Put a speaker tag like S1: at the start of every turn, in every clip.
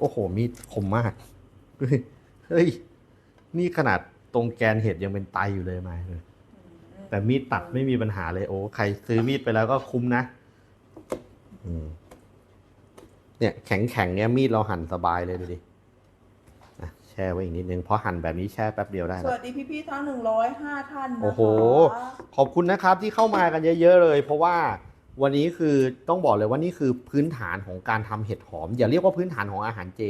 S1: โอ้โห มีดคมมากเฮ้ยเฮ้ย นี่ขนาดตรงแกนเห็ดยังเป็นไตอยู่เลยมาเลยแต่มีดตัดไม่มีปัญหาเลยโอ้ใครซื้อมีดไปแล้วก็คุ้มนะอืมเนี่ยแข็งแข็งๆเนี่ยมีดเราหั่นสบายเลยดูดิอะแช่ไว้อีกนิดนึงเพราะหั่นแบบนี้แช่แป๊บเดียวได้
S2: ส
S1: แล้ว
S2: วัสดีพี่ๆทั้งหนึ่งร้อยห้าท่านนะคะ
S1: โอ้โห ขอบคุณนะครับที่เข้ามากันเยอะ ๆ เลย เพราะว่า วันนี้คือต้องบอกเลยว่านี่คือพื้นฐานของการทำเห็ดหอม อย่าเรียกว่าพื้นฐานของอาหารเจ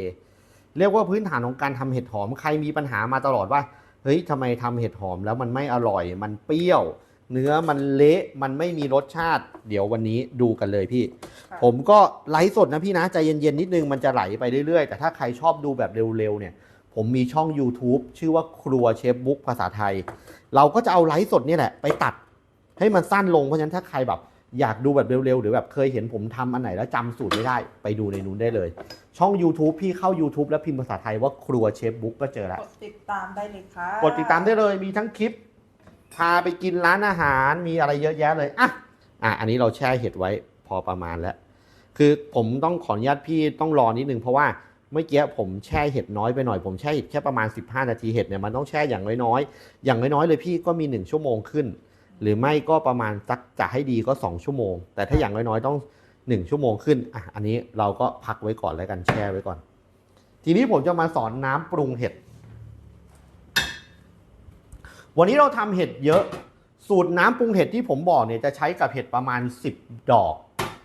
S1: เรียกว่าพื้นฐานของการทำเห็ดหอม ใครมีปัญหามาตลอดว่า เฮ้ยทำไมทำเห็ดหอมแล้วมันไม่อร่อย มันเปรี้ยว เนื้อมันเละ มันไม่มีรสชาติ เดี๋ยววันนี้ดูกันเลยพี่
S2: ค่ะ
S1: ผมก็ไลฟ์สดนะพี่นะ ใจเย็นๆนิดนึง มันจะไหลไปเรื่อยๆ แต่ถ้าใครชอบดูแบบเร็วๆเนี่ย ผมมีช่อง YouTube ชื่อว่าครัวเชฟบุ๊กภาษาไทย เราก็จะเอาไลฟ์สดเนี่ยแหละไปตัดให้มันสั้นลง เพราะฉะนั้นถ้าใครแบบ อยากดูแบบเร็วๆ หรือแบบเคยเห็นผมทำอันไหนแล้วจำสูตรไม่ได้ ไปดูในนู้นได้เลย ช่อง YouTube พี่เข้า YouTube แล้วพิมพ์ภาษาไทยว่าครัวเชฟบุ๊กก็เจอแล้ว
S2: กดติดตามได้เลยค่ะ
S1: กดติดตามได้เลยมีทั้งคลิป พาไปกินร้านอาหารมีอะไรเยอะแยะเลยอะอะอันนี้เราแช่เห็ดไว้พอประมาณแล้ว คือผมต้องขออนุญาตพี่ต้องรอนิดนึงเพราะว่าเมื่อกี้ผมแช่เห็ดน้อยไปหน่อยผมแช่เห็ดแค่ประมาณ 15 นาทีเห็ดเนี่ยมันต้องแช่อย่างน้อยๆอย่างน้อยๆเลยพี่ก็มี 1 ชั่วโมงขึ้น หรือไม่ก็ประมาณสักจะให้ดีก็ 2 ชั่วโมง แต่ถ้าอย่างน้อยๆต้อง 1 ชั่วโมงขึ้นอะอันนี้เราก็พักไว้ก่อนแล้วกันแช่ไว้ก่อน ทีนี้ผมจะมาสอนน้ำปรุงเห็ด วันนี้เราทำเห็ดเยอะ สูตรน้ำปรุงเห็ดที่ผมบอกเนี่ยจะใช้กับเห็ดประมาณ 10 ดอก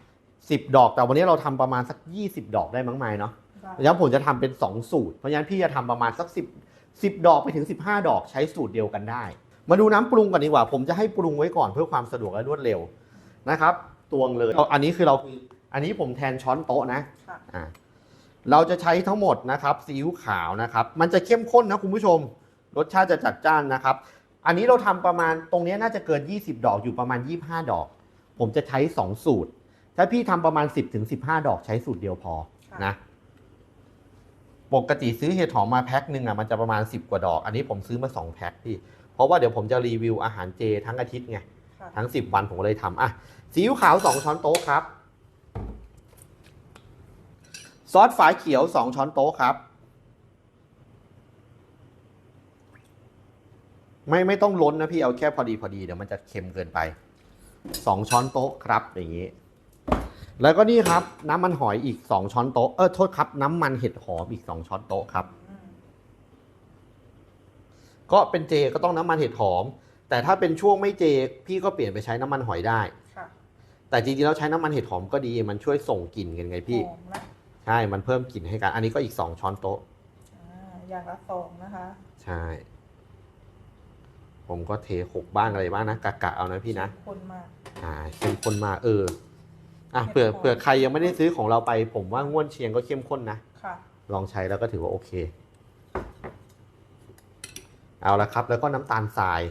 S1: 10 ดอก แต่วันนี้เราทำประมาณสัก 20 ดอกได้มั้งไหมเนาะ
S2: ค่ะ
S1: เพราะฉะนั้นผมจะทำเป็น 2 สูตร เพราะฉะนั้นพี่จะทำประมาณสัก 10 10 ดอกไปถึง 15 ดอกใช้สูตรเดียวกันได้ มาดูน้ำปรุงกันดีกว่า ผมจะให้ปรุงไว้ก่อนเพื่อความสะดวกและรวดเร็วนะครับตวงเลยเอาอันนี้คือเราอันนี้ผมแทนช้อนโต๊ะนะ
S2: ค่ะ
S1: อ่าเราจะใช้ทั้งหมดนะครับซีอิ๊วขาวนะครับ มันจะเข้มข้นนะคุณผู้ชม รสชาติจะจัดจ้านนะครับ อันนี้เราทำประมาณตรงนี้น่าจะเกิน 20 ดอกอยู่ประมาณ 25 ดอก ผมจะใช้ 2 สูตร ถ้าพี่ทำประมาณ 10ถึง15 ดอกใช้สูตรเดียวพอ
S2: ค่ะ
S1: นะปกติซื้อเห็ดหอมมาแพ็คหนึ่งอะมันจะประมาณ 10 กว่าดอก อันนี้ผมซื้อมา 2 แพ็คพี่ เพราะว่าเดี๋ยวผมจะรีวิวอาหารเจทั้งอาทิตย์ไง
S2: ค่ะ
S1: ทั้ง 10 วันผมก็เลยทำอะซีอิ๊วขาว 2 ช้อนโต๊ะครับ ซอสฝาเขียว 2 ช้อนโต๊ะครับ ไม่ไม่ต้องล้นนะพี่เอาแค่พอดีพอดีเดี๋ยวมันจะเค็มเกินไป 2 ช้อนโต๊ะครับ อย่างนี้ แล้วก็นี่ครับ น้ำมันหอยอีก 2 ช้อนโต๊ะเออโทษครับ น้ำมันเห็ดหอมอีก 2 ช้อนโต๊ะครับ
S2: อืม
S1: ก็เป็นเจก็ต้องน้ำมันเห็ดหอม แต่ถ้าเป็นช่วงไม่เจพี่ก็เปลี่ยนไปใช้น้ำมันหอยได้
S2: ค่ะ
S1: แต่จริงๆแล้วใช้น้ำมันเห็ดหอมก็ดีมันช่วยส่งกลิ่นกันไงพี่
S2: หอมนะ
S1: ใช่มันเพิ่มกลิ่นให้กัน อันนี้ก็อีก 2 ช้อนโต๊ะ
S2: อ่าอย่างละสองนะคะ
S1: ใช่ ผมก็เทหกบ้างอะไรบ้างนะกะกะเอานะพี่นะ
S2: คนมาก
S1: อ่าเข้มข้นมากเออ อะเผื่อเผื่อใครยังไม่ได้ซื้อของเราไป ผมว่าง่วนเชียงก็เข้มข้นนะ
S2: ค่ะ
S1: ลองใช้แล้วก็ถือว่าโอเค เอาละครับ แล้วก็น้ำตาลทราย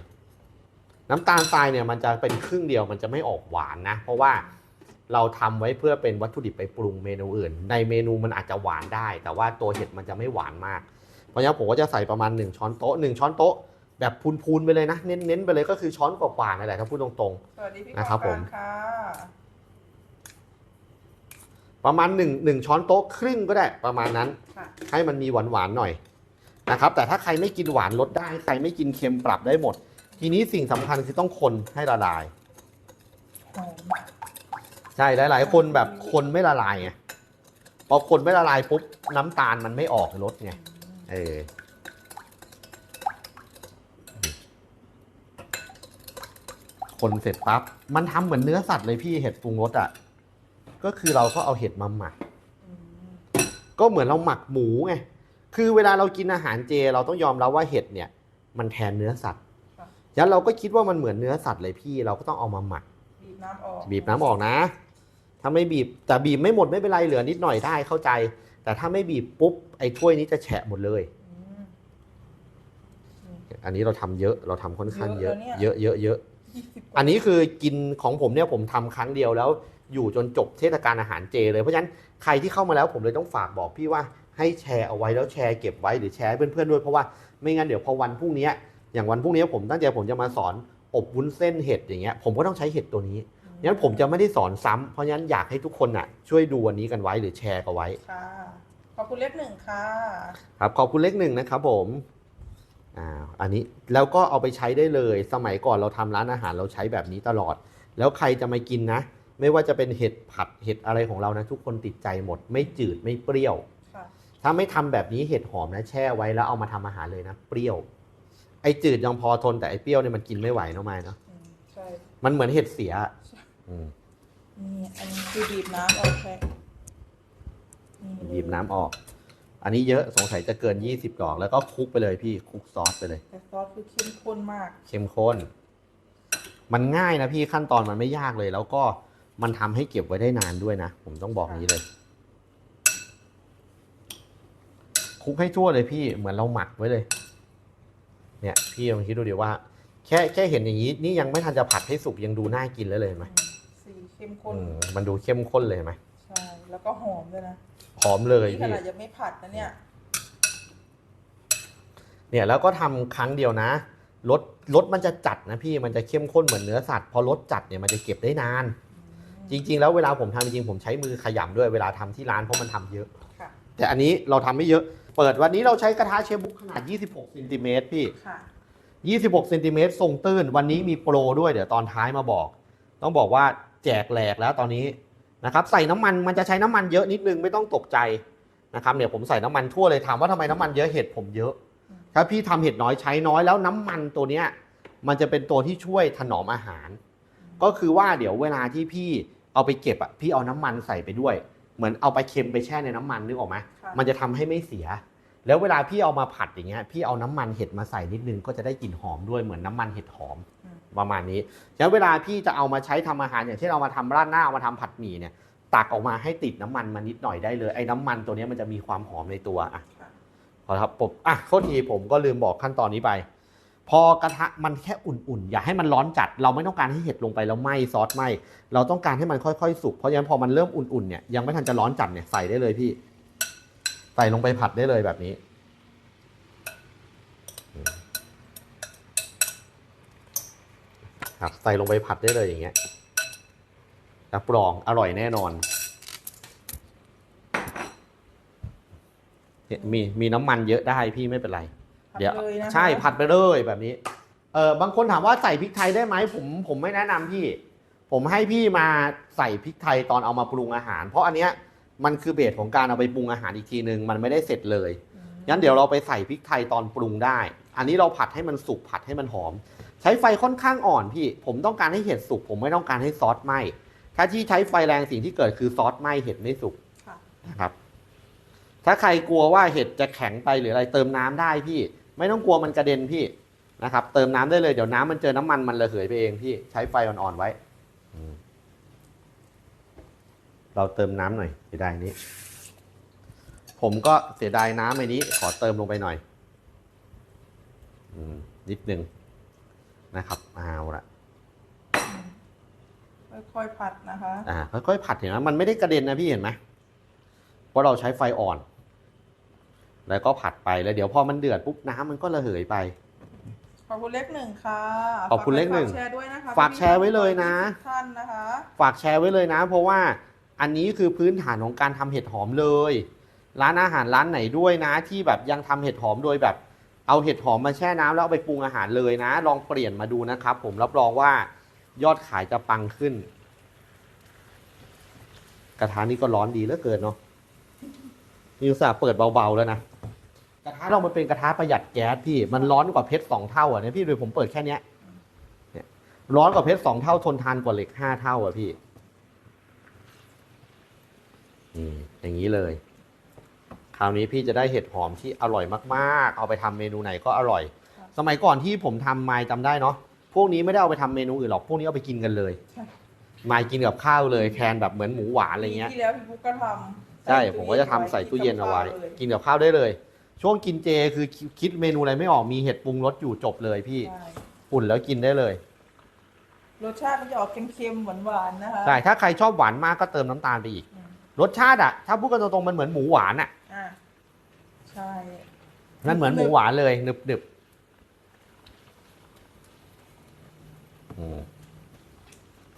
S1: น้ำตาลทรายเนี่ยมันจะเป็นครึ่งเดียวมันจะไม่ออกหวานนะ เพราะว่าเราทำไว้เพื่อเป็นวัตถุดิบไปปรุงเมนูอื่น ในเมนูมันอาจจะหวานได้ แต่ว่าตัวเห็ดมันจะไม่หวานมาก เพราะฉะนั้นผมก็จะใส่ประมาณ 1 ช้อนโต๊ะ 1 ช้อนโต๊ะ แบบพูนๆไปเลยนะ เน้นๆไปเลยก็คือช้อนกว่าๆนั่นแหละถ้าพูดตรงๆ
S2: สวัสดีพี่
S1: นะครับ
S2: กอง
S1: ผม
S2: กลางค่ะ
S1: ประมาณ1 1ช้อนโต๊ะครึ่งก็ได้ประมาณนั้น
S2: ค่ะ
S1: ให้มันมีหวานหวานๆหน่อย นะครับแต่ถ้าใครไม่กินหวานลดได้ ใครไม่กินเค็มปรับได้หมด ทีนี้สิ่งสำคัญคือต้องคนให้ละลาย
S2: หอม
S1: ใช่หลาย ๆ คนแบบคนไม่ละลายไงพอคนไม่ละลายปุ๊บน้ำตาลมันไม่ออกรสไงเออคนเสร็จปั๊บมันทำเหมือนเนื้อสัตว์เลยพี่เห็ดปรุงรสอะก็คือเราก็เอาเห็ดมาหมัก ก็เหมือนเราหมักหมูไง คือเวลาเรากินอาหารเจ เราต้องยอมรับว่าเห็ดเนี่ย มันแทนเนื้อสัตว์ฉะนั้นเราก็คิดว่ามันเหมือนเนื้อสัตว์เลยพี่ เราก็ต้องเอามาหมัก
S2: บีบน้ำออก
S1: บีบน้ำออกนะ ถ้าไม่บีบแต่บีบไม่หมดไม่เป็นไรเหลือนิดหน่อยได้เข้าใจ แต่ถ้าไม่บีบปุ๊บไอ้ถ้วยนี้จะแฉะหมดเลย
S2: อืม
S1: อันนี้เราทำเยอะเราทำค่อนข้างเยอะ
S2: เยอะนะเนี่ย
S1: เยอะ เยอะเยอะ
S2: ยี่สิบ
S1: อันนี้คือกินของผมเนี่ยผมทำครั้งเดียวแล้วอยู่จนจบเทศกาลอาหารเจเลยเพราะฉะนั้นใครที่เข้ามาแล้วผมเลยต้องฝากบอกพี่ว่า ให้แชร์เอาไว้แล้วแชร์เก็บไว้หรือแชร์ให้เพื่อนๆด้วยเพราะว่าไม่งั้นเดี๋ยวพอวันพรุ่งนี้อย่างวันพรุ่งนี้ผมตั้งใจผมจะมาสอนอบวุ้นเส้นเห็ดอย่างเงี้ยผมก็ต้องใช้เห็ดตัวนี้งั้นผมจะไม่ได้สอนซ้ำเพราะฉะนั้นอยากให้ทุกคนอะ ช่วยดูวันนี้กันไว้หรือแชร์กันไว้
S2: ค่ะขอบคุณเลขหนึ่งค่ะ
S1: ครับขอบคุณเลขหนึ่งนะครับผมอ่าอันนี้แล้วก็เอาไปใช้ได้เลย สมัยก่อนเราทำร้านอาหารเราใช้แบบนี้ตลอด แล้วใครจะมากินนะ ไม่ว่าจะเป็นเห็ดผัดเห็ดอะไรของเรานะ ทุกคนติดใจหมด ไม่จืดไม่เปรี้ยว
S2: ค่ะ
S1: ถ้าไม่ทำแบบนี้เห็ดหอมนะแช่ไว้แล้วเอามาทำอาหารเลยนะเปรี้ยว ไอ้จืดยังพอทนแต่ไอ้เปรี้ยวเนี่ยมันกินไม่ไหวเนาะไม่เนาะ
S2: อืมใช่
S1: มันเหมือนเห็ดเสียอืม
S2: นี่อันนี้คือบีบน้ำออกแค่นี่
S1: บีบน้ำออก อันนี้เยอะสงสัยจะเกิน 20ดอกแล้วก็คลุกไปเลยพี่คลุกซอสไปเลย
S2: แต่ซอสคือเข้มข้นมาก
S1: เข้มข้น มันง่ายนะพี่ขั้นตอนมันไม่ยากเลย แล้วก็มันทำให้เก็บไว้ได้นานด้วยนะ ผมต้องบอกนี้เลย คลุกให้ทั่วเลยพี่เหมือนเราหมักไว้เลย เนี่ย พี่ลองคิดดูดิว่า แค่แค่เห็นอย่างนี้ นี่ยังไม่ทันจะผัดให้สุกยังดูน่ากินแล้วเลยเห็นไหม
S2: สีเข้มข้น
S1: อืมมันดูเข้มข้นเลยเห็นไหม
S2: ใช่แล้วก็หอมด้วยนะ
S1: หอมเลย
S2: นี่ข
S1: พี่
S2: นาดยังไม่ผัดนะเนี่ย
S1: เนี่ยแล้วก็ทำครั้งเดียวนะรสรสมันจะจัดนะพี่มันจะเข้มข้นเหมือนเนื้อสัตว์พอรสจัดเนี่ยมันจะเก็บได้นาน จริง ๆ แล้วเวลาผมทำจริงๆผมใช้มือขยำด้วยเวลาทำที่ร้านเพราะมันทำเยอะ
S2: ค่ะ
S1: แต่อันนี้เราทำไม่เยอะ เปิดวันนี้เราใช้กระทะเชฟบุ๊กขนาด 26เซนติเมตรพี่
S2: ค่ะ
S1: 26เซนติเมตรทรงตื้น วันนี้มีโปรด้วยเดี๋ยวตอนท้ายมาบอก ต้องบอกว่าแจกแหลกแล้วตอนนี้นะครับใส่น้ำมันมันจะใช้น้ำมันเยอะนิดนึงไม่ต้องตกใจนะครับเนี่ยผมใส่น้ำมันทั่วเลยถามว่าทำไมน้ำมันเยอะเห็ดผมเยอะ
S2: อืม
S1: ถ้าพี่ทำเห็ดน้อยใช้น้อยแล้วน้ำมันตัวเนี้ยมันจะเป็นตัวที่ช่วยถนอมอาหาร ก็คือว่าเดี๋ยวเวลาที่พี่เอาไปเก็บอะพี่เอาน้ำมันใส่ไปด้วย เหมือนเอาไปเค็มไปแช่ในน้ำมันนึกออกไหม
S2: ค่ะ
S1: มันจะทำให้ไม่เสีย แล้วเวลาพี่เอามาผัดอย่างเงี้ย พี่เอาน้ำมันเห็ดมาใส่นิดนึงก็จะได้กลิ่นหอมด้วยเหมือนน้ำมันเห็ดหอม
S2: อืม
S1: ประมาณนี้ฉะนั้นเวลาพี่จะเอามาใช้ทำอาหารอย่างเช่นเอามาทำราดหน้าเอามาทำผัดหมี่เนี่ยตักออกมาให้ติดน้ำมันมานิดหน่อยได้เลยไอ้น้ำมันตัวเนี้ยมันจะมีความหอมในตัวอะ
S2: ค่ะ
S1: ขอครับผมอะโทษทีผมก็ลืมบอกขั้นตอนนี้ไป พอกระทะมันแค่อุ่นๆ อย่าให้มันร้อนจัด เราไม่ต้องการให้เห็ดลงไปแล้วไหม้ซอสไหม้เราต้องการให้มันค่อยๆ สุกเพราะฉะนั้นพอมันเริ่มอุ่นๆเนี่ยยังไม่ทันจะร้อนจัดเนี่ยใส่ได้เลยพี่ ใส่ลงไปผัดได้เลยแบบนี้ ครับใส่ลงไปผัดได้เลยอย่างเงี้ยรับรองอร่อยแน่นอนเนี่ยมีมีน้ำมันเยอะได้พี่ไม่เป็นไร เดี๋ยว
S2: เลยนะคะ
S1: ใช่ผัดไปเลยแบบนี้เออบางคนถามว่าใส่พริกไทยได้ไหมผมผมไม่แนะนำพี่ ผมให้พี่มาใส่พริกไทยตอนเอามาปรุงอาหาร เพราะอันเนี้ยมันคือเบสของการเอาไปปรุงอาหารอีกทีนึงมันไม่ได้เสร็จเลย
S2: อืม
S1: งั้นเดี๋ยวเราไปใส่พริกไทยตอนปรุงได้ อันนี้เราผัดให้มันสุกผัดให้มันหอม ใช้ไฟค่อนข้างอ่อนพี่ ผมต้องการให้เห็ดสุกผมไม่ต้องการให้ซอสไหม้ถ้าที่ใช้ไฟแรงสิ่งที่เกิดคือซอสไหม้เห็ดไม่สุก
S2: ค่ะ
S1: นะครับ ถ้าใครกลัวว่าเห็ดจะแข็งไปหรืออะไรเติมน้ำได้พี่ ไม่ต้องกลัวมันกระเด็นพี่นะครับเติมน้ำได้เลยเดี๋ยวน้ำมันเจอน้ำมันมันระเหยไปเองพี่ใช้ไฟอ่อนๆไว้อืมเราเติมน้ำหน่อยเสียดายนี้ ผมก็เสียดายน้ำไอ้นี้ ขอเติมลงไปหน่อยอืมนิดนึงนะครับเอาละ
S2: ค่อยๆผัดนะคะ
S1: อ่าค่อยๆผัดเห็นไหมมันไม่ได้กระเด็นนะพี่เห็นไหมเพราะเราใช้ไฟอ่อน แล้วก็ผัดไปแล้วเดี๋ยวพอมันเดือดปุ๊บน้ำมันก็ระเหยไป
S2: ขอบคุณเลขหนึ่งค่ะ
S1: ขอบคุณเลขหนึ่ง
S2: ฝากแชร์ด้วยนะคะ
S1: ฝากแชร์ไว้เลยนะ
S2: ทุกท่านนะคะ
S1: ฝากแชร์ไว้เลยนะ เพราะว่าอันนี้คือพื้นฐานของการทำเห็ดหอมเลย ร้านอาหารร้านไหนด้วยนะ ที่แบบยังทำเห็ดหอมโดยแบบ เอาเห็ดหอมมาแช่น้ำแล้วเอาไปปรุงอาหารเลยนะ ลองเปลี่ยนมาดูนะครับ ผมรับรองว่ายอดขายจะปังขึ้น กระทะนี้ก็ร้อนดีเหลือเกินเนาะนิวสาห์เปิดเบาๆแล้วนะ กระทะเรามันเป็นกระทะประหยัดแก๊สพี่มันร้อนกว่าเพชรสองเท่าอะเนี่ยพี่ดูผมเปิดแค่เนี้ยเนี่ยร้อนกว่าเพชรสองเท่าทนทานกว่าเหล็กห้าเท่าอะพี่นี่อย่างนี้เลย คราวนี้พี่จะได้เห็ดหอมที่อร่อยมากๆ เอาไปทำเมนูไหนก็อร่อย
S2: ครับ
S1: สมัยก่อนที่ผมทำไม้จำได้เนาะพวกนี้ไม่ได้เอาไปทำเมนูอื่นหรอกพวกนี้เอาไปกินกันเลย
S2: ใช่
S1: ไม้กินกับข้าวเลยแทนแบบเหมือนหมูหวานอะไรเงี้ย
S2: ปีที่แล้วพี่บุ๊กก็ทำ
S1: ใช่ผมก็จะทำใส่ตู้เย็นเอาไว้
S2: กินกับข้ลย
S1: กินกับข้าวได้เลย ช่วงกินเจคือคิดเมนูอะไรไม่ออกมีเห็ดปรุงรสอยู่จบเลยพี่
S2: ใช่
S1: อุ่นแล้วกินได้เลย
S2: รสชาติมันจะออกเค็มๆหวานๆนะคะ
S1: ใช่ ถ้าใครชอบหวานมากก็เติมน้ำตาลไปอีก
S2: อืม
S1: รสชาติอะถ้าพูดกันตรงๆมันเหมือนหมูหวานอะ
S2: อะใช่
S1: นั่นเหมือนหมูหวานเลยหนึบหนึบอืม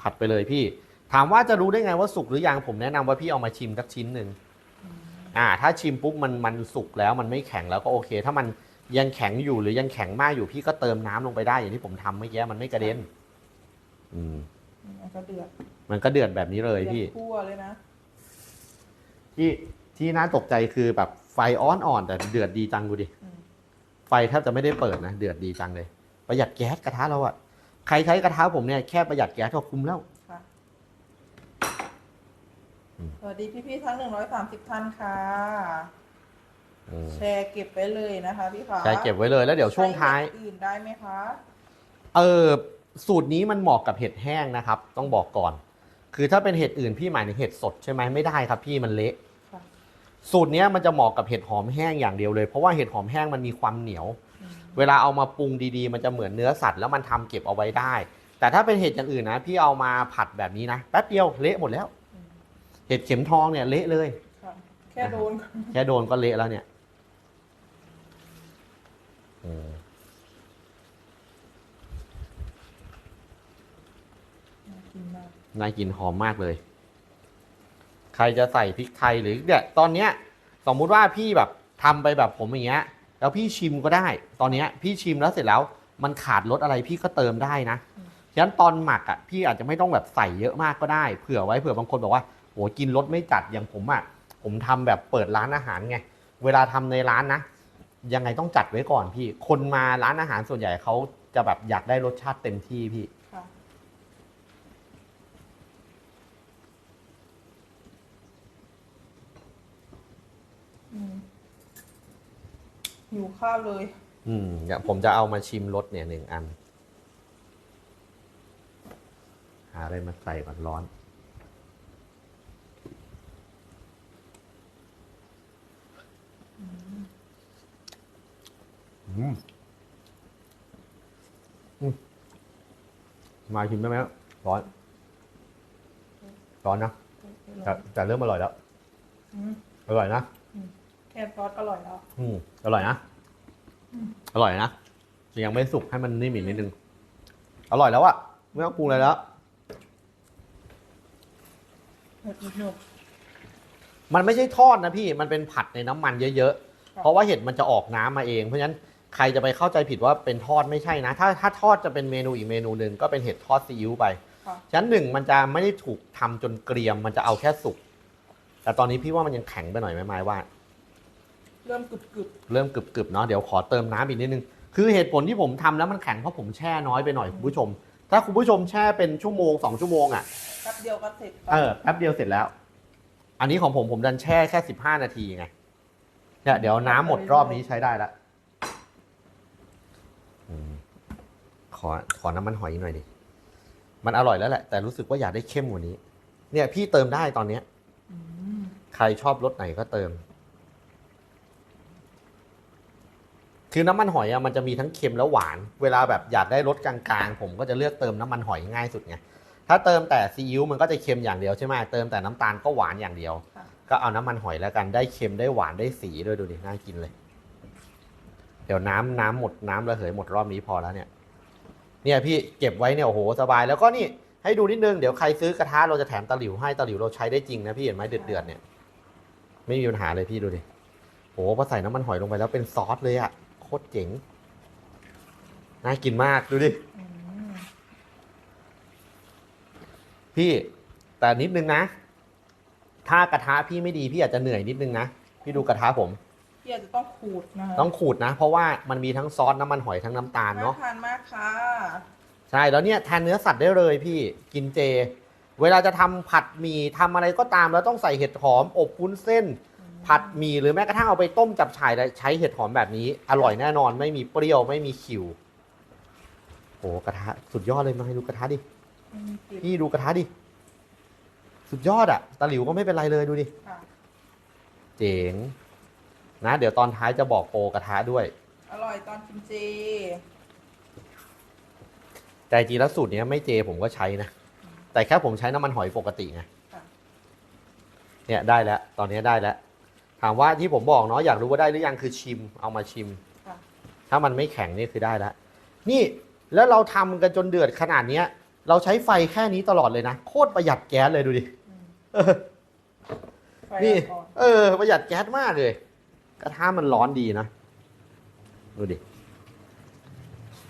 S1: ผัดไปเลยพี่ ถามว่าจะรู้ได้ไงว่าสุกหรือยังผมแนะนำว่าพี่เอามาชิมสักชิ้นหนึ่ง
S2: อืม
S1: อ่าถ้าชิมปุ๊บมันมันสุกแล้วมันไม่แข็งแล้วก็โอเค ถ้ามันยังแข็งอยู่หรือยังแข็งมากอยู่พี่ก็เติมน้ำลงไปได้อย่างที่ผมทำเมื่อกี้มันไม่กระเด็น อืม
S2: มันก็เดือด
S1: มันก็เดือดแบบนี้เลย
S2: เดือด
S1: พี่
S2: ทั่วเลยนะ
S1: ที่ที่น่าตกใจคือแบบไฟอ่อนๆแต่เดือดดีจังดูดิ
S2: อืม
S1: ไฟแทบจะไม่ได้เปิดนะ เดือดดีจังเลย ประหยัดแก๊สกระทะเราอะใครใช้กระทะผมเนี่ยแค่ประหยัดแก๊สก็คุ้มแล้ว
S2: ค่ะ
S1: อืม
S2: สวัสดีพี่ๆทั้งหนึ่งร้อยสามสิบท่านค่ะ
S1: อืม
S2: แชร์เก็บไว้เลยนะคะพี่ขา
S1: ใช่เก็บไว้เลยแล้วเดี๋ยวช่วงท้าย
S2: ใช้เห็ดอื่นได้ไหมคะ
S1: เออสูตรนี้มันเหมาะกับเห็ดแห้งนะครับ ต้องบอกก่อน คือถ้าเป็นเห็ดอื่นพี่หมายถึงเห็ดสดใช่ไหมไม่ได้ครับพี่มันเละ
S2: ค่ะ
S1: สูตรเนี้ยมันจะเหมาะกับเห็ดหอมแห้งอย่างเดียวเลยเพราะว่าเห็ดหอมแห้งมันมีความเหนียว
S2: อืม
S1: เวลาเอามาปรุงดีๆ มันจะเหมือนเนื้อสัตว์แล้วมันทำเก็บเอาไว้ได้ แต่ถ้าเป็นเห็ดอย่างอื่นนะ พี่เอามาผัดแบบนี้นะแป๊บเดียวเละหมดแล้ว
S2: อืม
S1: เห็ดเข็มทองเนี่ยเละเลย
S2: ค่ะแค่โดนก็
S1: แค่โดนก็เละแล้วเนี่ยอืม
S2: น่ากินมาก
S1: น่ากินหอมมากเลย ใครจะใส่พริกไทยหรือเนี่ยตอนเนี้ย สมมุติว่าพี่แบบทำไปแบบผมอย่างเงี้ย แล้วพี่ชิมก็ได้ ตอนเนี้ยพี่ชิมแล้วเสร็จแล้ว มันขาดรสอะไรพี่ก็เติมได้นะฉะนั้นตอนหมักอะพี่อาจจะไม่ต้องแบบใส่เยอะมากก็ได้ เผื่อไว้เผื่อบางคนบอกว่า โหกินรสไม่จัดอย่างผมอะผมทำแบบเปิดร้านอาหารไงเวลาทำในร้านนะ ยังไงต้องจัดไว้ก่อนพี่ คนมาร้านอาหารส่วนใหญ่เขาจะแบบอยากได้รสชาติเต็มที่พี่
S2: ค่ะอืมหิวข้าวเลย
S1: อืมเดี๋ยวผมจะเอามาชิมรสเนี่ยหนึ่งอัน หาอะไรมาใส่ก่อนร้อน มอืมมาชิมได้ไหมครับร้อน ร้อนนะแต่แต่เริ่มอร่อยแล้ว
S2: อืม
S1: อร่อยนะ
S2: แค่ซอสก็อร่อยแล้ว
S1: อืมอร่อยนะ
S2: อืม
S1: อร่อยนะแต่ยังไม่สุกให้มันนิ่มอีกนิดนึง อร่อยแล้วอะไม่ต้องปรุงอะไรแล้ว
S2: หนุบหนุบ
S1: มันไม่ใช่ทอดนะพี่ มันเป็นผัดในน้ำมันเยอะ
S2: ค่ะ
S1: ๆ เพราะว่าเห็ดมันจะออกน้ำมาเอง เพราะฉะนั้น ใครจะไปเข้าใจผิดว่าเป็นทอดไม่ใช่นะ ถ้าถ้าทอดจะเป็นเมนูอีกเมนูหนึ่งก็เป็นเห็ดทอดซีอิ๊วไป
S2: ค่ะ
S1: ฉะนั้นหนึ่งมันจะไม่ได้ถูกทำจนเกรียมมันจะเอาแค่สุกแต่ตอนนี้พี่ว่ามันยังแข็งไปหน่อยไหมไม้ว่า
S2: เริ่มกรึบกรึบ
S1: เริ่มกรึบๆเนาะเดี๋ยวขอเติมน้ำอีกนิดนึง คือเหตุผลที่ผมทำแล้วมันแข็งเพราะผมแช่น้อยไปหน่อยคุณผู้ชม ถ้าคุณผู้ชมแช่เป็นชั่วโมงสองชั่วโมงอะ
S2: แป๊บเดียวก็เสร็จ
S1: เออแป๊บเดียวเสร็จแล้ว อันนี้ของผมผมดันแช่แค่สิบห้านาทีไงเนี่ยเดี๋ยวน้ำหมดรอบนี้ใช้ได้ละอืมข อขอน้ำมันหอยหน่อยดิ มันอร่อยแล้วแหละ แต่รู้สึกว่าอยากได้เข้มกว่านี้ เนี่ยพี่เติมได้ตอนเนี้ย
S2: อืม
S1: ใครชอบรสไหนก็เติม คือน้ำมันหอยอะมันจะมีทั้งเค็มและหวาน เวลาแบบอยากได้รสกลางๆ ผมก็จะเลือกเติมน้ำมันหอยง่ายสุดไง ถ้าเติมแต่ซีอิ๊วมันก็จะเค็มอย่างเดียวใช่ไหมเติมแต่น้ำตาลก็หวานอย่างเดียว
S2: ค่ะ
S1: ก็เอาน้ำมันหอยแล้วกันได้เค็มได้หวานได้สีด้วยดูดิน่ากินเลย เดี๋ยวน้ำน้ำหมดน้ำระเหยหมดรอบนี้พอแล้วเนี่ย เนี่ยพี่เก็บไว้เนี่ยโอ้โหสบายแล้วก็นี่ให้ดูนิดนึงเดี๋ยวใครซื้อกระทะเราจะแถมตะหลิวให้ตะหลิวเราใช้ได้จริงนะพี่เห็นไหมเดือดเดือดๆเนี่ยไม่มีปัญหาเลยพี่ดูดิโอ้โหพอใส่น้ำมันหอยลงไปแล้วเป็นซอสเลยอะโคตรเจ๋งน่ากินมากดูดิพี่แต่นิดนึงนะ ถ้ากระทะพี่ไม่ดีพี่อาจจะเหนื่อยนิดนึงนะ พี่ดูกระทะผม
S2: พี่อาจจะต้องขูดนะคะ
S1: ต้องขูดนะ เพราะว่ามันมีทั้งซอสน้ำมันหอยทั้งน้ำตาล
S2: น่า
S1: เนาะ
S2: ทานมากค่ะ
S1: ใช่แล้วเนี่ยแทนเนื้อสัตว์ได้เลยพี่กินเจ เวลาจะทำผัดหมี่ทำอะไรก็ตามแล้วต้องใส่เห็ดหอม อบวุ้นเส้น ผัดหมี่หรือแม้กระทั่งเอาไปต้มจับฉ่ายใช้เห็ดหอมแบบนี้ อร่อยแน่นอนไม่มีเปรี้ยวไม่มีขิวโอ้กระทะสุดยอดเลยมาให้ดูกระทะดิ
S2: อืมกรึบ
S1: พี่ดูกระทะดิ สุดยอดอะตะหลิวก็ไม่เป็นไรเลยดูดิ
S2: ค่ะ
S1: เจ๋ง นะ เดี๋ยวตอนท้ายจะบอกโปรกระทะด้วย
S2: อร่อยตอนกินเจ
S1: แต่จริงๆแล้วสูตรเนี้ยไม่เจผมก็ใช้นะ แต่แค่ผมใช้น้ำมันหอยปกติไง
S2: ค่ะ
S1: เนี่ยได้แล้ว ตอนนี้ได้แล้ว ถามว่าที่ผมบอกเนาะอยากรู้ว่าได้หรือยังคือชิมเอามาชิม
S2: ค่ะ
S1: ถ้ามันไม่แข็งนี่คือได้แล้ว นี่แล้วเราทำกันจนเดือดขนาดเนี้ย เราใช้ไฟแค่นี้ตลอดเลยนะ โคตรประหยัดแก๊สเลยดูดิ
S2: อืม
S1: เออ
S2: ไฟ
S1: นี่
S2: อ่อน
S1: เออ ประหยัดแก๊สมากเลย กระทะมันร้อนดีนะ ดูดิ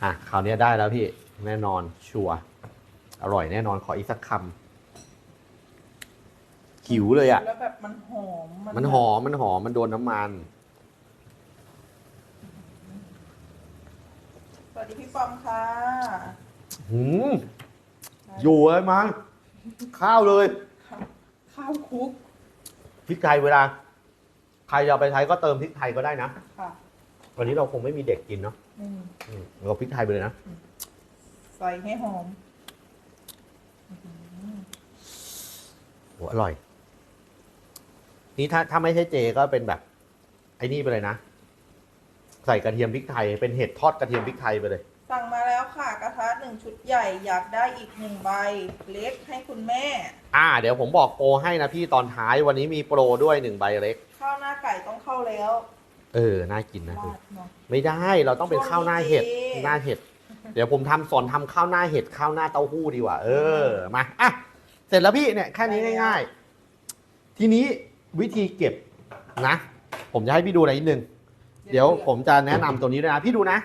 S1: อะคราวนี้ได้แล้วพี่ แน่นอนชัวร์อร่อยแน่นอนขออีกสักคำหิวเลยอะ
S2: แล้วแบบมันหอม
S1: มันหอม มันหอม มันโดนน้ำมัน
S2: สวัสดีพี่ปอมค่ะ
S1: หืมอยู่เลยมั้งข้าวเลย
S2: ข้าวคลุก
S1: พริกไทยเวลา ใครจะเอาไปใช้ก็เติมพริกไทยก็ได้นะ
S2: ค่ะ
S1: วันนี้เราคงไม่มีเด็กกินเนาะ
S2: อืม
S1: อืมเราพริกไทยไปเลยนะ
S2: ใส่ให้หอม
S1: โหอร่อย นี่ถ้าถ้าไม่ใช่เจก็เป็นแบบ ไอ้นี่ไปเลยนะ ใส่กระเทียมพริกไทย เป็นเห็ดทอดกระเทียมพริกไทยไปเลย
S2: สั่งมาแล้วค่ะ กระทะหนึ่งชุดใหญ่อยากได้อีกหนึ่งใบ เล็กให้คุณแม่
S1: อ่า เดี๋ยวผมบอกโปรให้นะพี่ตอนท้ายวันนี้มีโปรด้วยหนึ่งใบเล็ก
S2: ข้าวหน้าไก่ต้องเข้าแล้ว
S1: เออ น่ากินนะ
S2: ราดเนาะ
S1: ไม่ได้ เราต้องเป็นข้าวหน้าเห็ด
S2: โอ้ยเจ
S1: หน้าเห็ด เดี๋ยวผมทำสอนทำข้าวหน้าเห็ด ข้าวหน้าเต้าหู้ดีกว่า เออ มา อะ เสร็จแล้วพี่เนี่ยแค่นี้ง่าย ๆ ทีนี้วิธีเก็บนะ ผมจะให้พี่ดูอะไรนิดนึง เดี๋ยวผมจะแนะนำตัวนี้ด้วยนะ พี่ดูนะ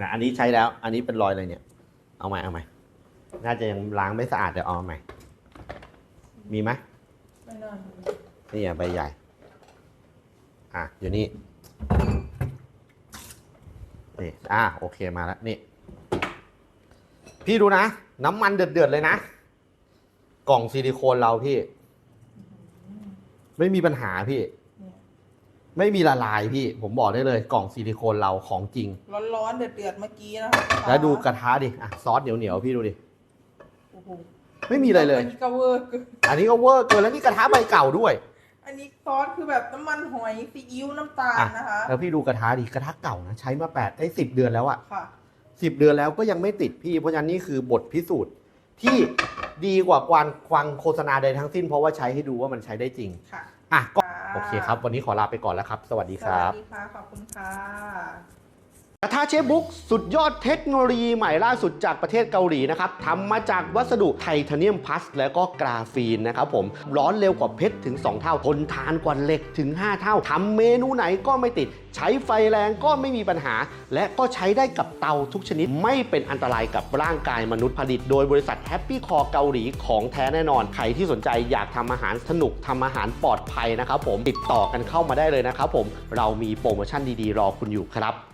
S1: นะอันนี้ใช้แล้ว อันนี้เป็นรอยอะไรเนี่ย เอาใหม่เอาใหม่ น่าจะยังล้างไม่สะอาดเดี๋ยวเอาใหม่ มีไหม
S2: ไม่นาน
S1: นี่อะใบใหญ่ อะ อยู่นี่ นี่ อะ โอเคมาแล้ว นี่ พี่ดูนะ น้ำมันเดือดๆเลยนะ กล่องซิลิโคนเราพี่ ไม่มีปัญหาพี่
S2: เนี่ย
S1: ไม่มีละลายพี่ ผมบอกได้เลย กล่องซิลิโคนเราของจริง
S2: ร้อนๆเดือดๆเมื่อกี้นะคะ
S1: แล้วดูกระทะดิ อะ ซอสเหนียวๆพี่ดูดิ
S2: โอ้โห
S1: ไม่มีอะไรเลย
S2: อันนี้ก็เวอร์เกิน
S1: อันนี้ก็เวอร์เกินแล้วนี่กระทะใบเก่าด้วย
S2: อันนี้ซอสคือแบบน้ำมันหอยซีอิ๊วน้ำตาล
S1: อะ
S2: นะคะ
S1: แล้วพี่ดูกระทะดิกระทะเก่านะใช้มาแปดได้สิบเดือนแล้วอะ
S2: ค่ะ
S1: สิบเดือนแล้วก็ยังไม่ติดพี่ เพราะฉะนั้นนี่คือบทพิสูจน์ที่ดีกว่าการฟังโฆษณาใดทั้งสิ้น เพราะว่าใช้ให้ดูว่ามันใช้ได้จริง
S2: ค่ะ
S1: อะก็
S2: ค่ะ
S1: โอเคครับ วันนี้ขอลาไปก่อนแล้วครับ สวัสดี
S2: ส
S1: ค
S2: วั
S1: รับ
S2: สดีค่ะขอบคุณค่ะ
S1: กระทะเชฟบุ๊กสุดยอดเทคโนโลยีใหม่ล่าสุดจากประเทศเกาหลีนะครับทำมาจากวัสดุไทเทเนียมพลัสแล้วก็กราฟีนนะครับผมร้อนเร็วกว่าเพชรถึง 2 เท่าทนทานกว่าเหล็กถึง 5 เท่าทำเมนูไหนก็ไม่ติด ใช้ไฟแรงก็ไม่มีปัญหา และก็ใช้ได้กับเตาทุกชนิดไม่เป็นอันตรายกับร่างกายมนุษย์ผลิต โดยบริษัทแฮปปี้คอเกาหลีของแท้แน่นอน ใครที่สนใจอยากทำอาหารสนุกทำอาหารปลอดภัยนะครับผมติดต่อกันเข้ามาได้เลยนะครับผมเรามีโปรโมชั่นดีๆ รอคุณอยู่ครับ